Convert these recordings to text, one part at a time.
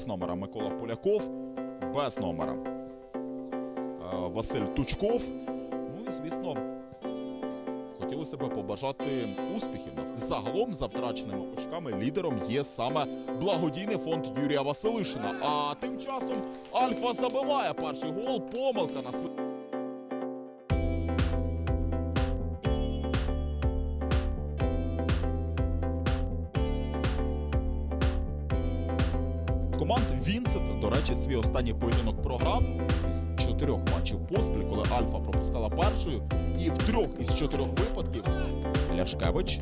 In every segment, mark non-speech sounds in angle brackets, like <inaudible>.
Без номера Микола Поляков, без номера е, Василь Тучков. Ну і звісно, хотілося б побажати успіхів. Загалом за втраченими очками лідером є саме благодійний фонд Юрія Василишина. А тим часом Альфа забиває перший гол. Помилка на свій. Команд Вінцет, до речі, свій останній поєдинок програв із чотирьох матчів поспіль, коли Альфа пропускала першою. І в трьох із чотирьох випадків Ляшкевич.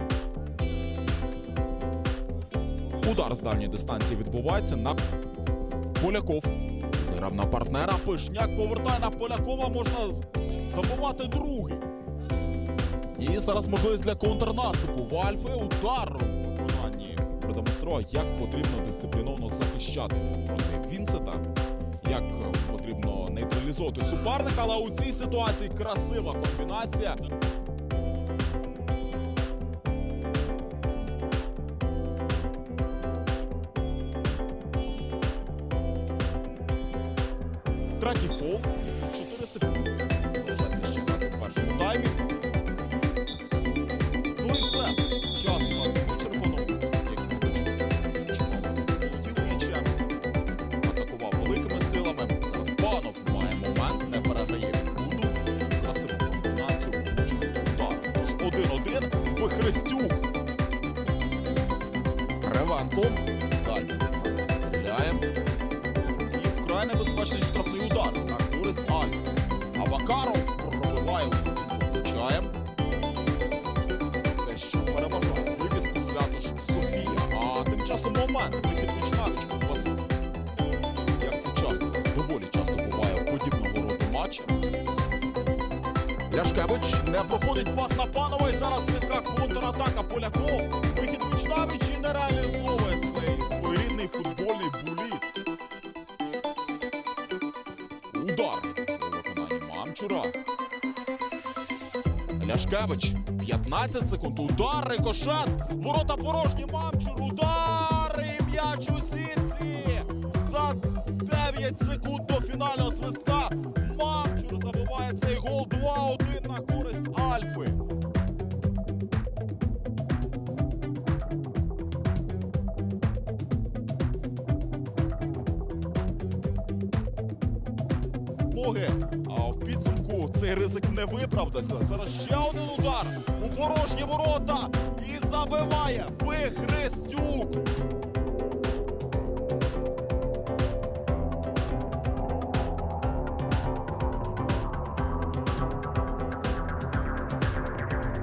Удар з дальньої дистанції відбувається на Поляков. Зіграв на партнера. Пишняк повертає на Полякова. Можна з- забивати другий. І зараз можливість для контрнаступу. В Альфи удар продемонстрував, як потрібно дисципліновано захищатися проти Вінцета, як е, потрібно нейтралізувати суперника, але у цій ситуації красива комбінація. Третій фол. 4 секунди. Небезпечний штрафний удар користь Альфа. А Вакаров пробиває у стінку влучає. Те, що переважає вивіску Святош Софія. А тим часом момент вихід Вічнавичку Василь. Як це часто, доволі часто буває в подібного роду матчах. Ляшкевич не проходить пас на панова і зараз яка контратака Поляков. Виконанні Ляшкевич. 15 секунд. Удар, рикошет. Ворота порожні. Мамчур. Удар. І м'яч у сітці. За 9 секунд до фінального свистка. Мамчур забиває цей гол 2-1 Боги. А в підсумку цей ризик не виправдався. Зараз ще один удар у порожні ворота і забиває Вихрестюк.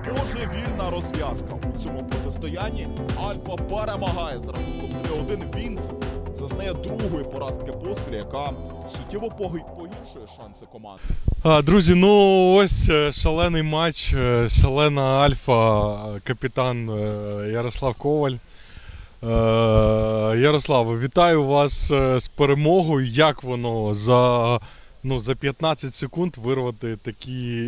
Божевільна розв'язка у цьому протистоянні. Альфа перемагає з рахунком 3-1. Вінс зазнає другої поразки поспіль, яка суттєво поги- погіршує шанси команди. Друзі, ну ось е, шалений матч, е, шалена альфа, капітан е, Ярослав Коваль. Ярослав, вітаю вас з перемогою. Як воно за, ну, за 15 секунд вирвати такі,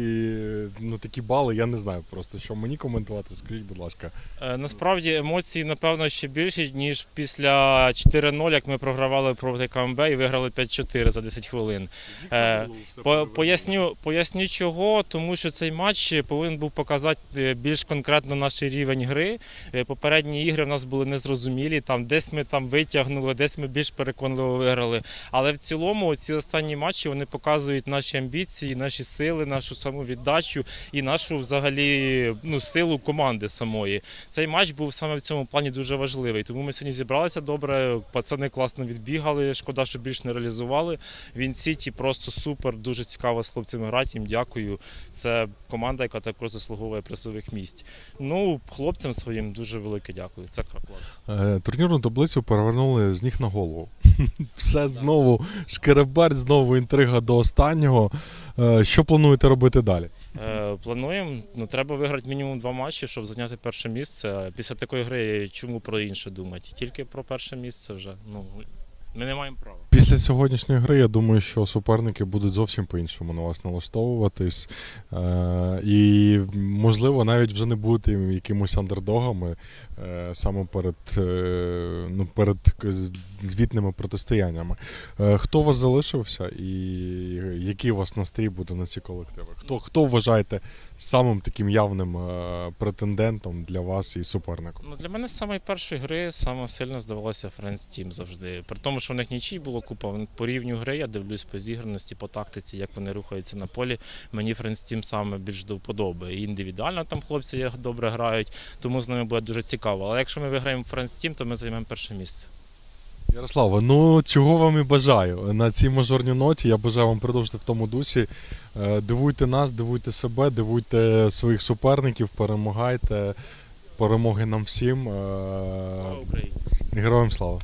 ну, такі бали? Я не знаю просто, що мені коментувати. Скажіть, будь ласка. Е, Насправді емоції, напевно, ще більші, ніж після 4-0, як ми програвали проти КМБ і виграли 5-4 за 10 хвилин. Е, По- Поясню, поясню чого, тому що цей матч повинен був показати е, більш конкретно наш рівень гри. Попередні ігри в нас були незрозумілі. Там десь ми там витягнули, десь ми більш переконливо виграли. Але в цілому ці останні матчі вони показують наші амбіції, наші сили, нашу самовіддачу і нашу взагалі ну, силу команди самої. Цей матч був саме в цьому плані дуже важливий. Тому ми сьогодні зібралися добре. Пацани класно відбігали. Шкода, що більш не реалізували. Він Сіті просто супер, дуже цікаво з хлопцями грати. Їм дякую. Це команда, яка також заслуговує призових місць. Ну, хлопцям своїм дуже велике дякую. Це класно. Е, Турнірну таблицю перевернули з ніг на голову. <laughs> Все знову шкереберть, знову інтрига до останнього. Е, Що плануєте робити далі? Е, плануємо. Ну, треба виграти мінімум два матчі, щоб зайняти перше місце. Після такої гри чому про інше думати? Тільки про перше місце вже. Ну, ми не маємо права. Після сьогоднішньої гри я думаю, що суперники будуть зовсім по-іншому на вас налаштовуватись. Е, і, можливо, навіть вже не будете якимось андердогами е, саме перед, е, ну, перед звітними протистояннями. Е, хто у вас залишився і який у вас настрій буде на ці колективи? Хто, хто вважаєте самим таким явним е, претендентом для вас і суперником? Ну, для мене з самої першої гри саме сильно здавалося Friends Team завжди. При тому, що в них нічий було купа. Вони По рівню гри я дивлюсь по зіграності, по тактиці, як вони рухаються на полі. Мені Friends Team саме більш до вподоби. І індивідуально там хлопці добре грають, тому з ними буде дуже цікаво. Але якщо ми виграємо Friends Team, то ми займемо перше місце. Ярославе, ну чого вам і бажаю. На цій мажорній ноті я бажаю вам продовжити в тому дусі. Е, Дивуйте нас, дивуйте себе, дивуйте своїх суперників, перемагайте. Перемоги нам всім. Е, Слава Україні! Героям слава!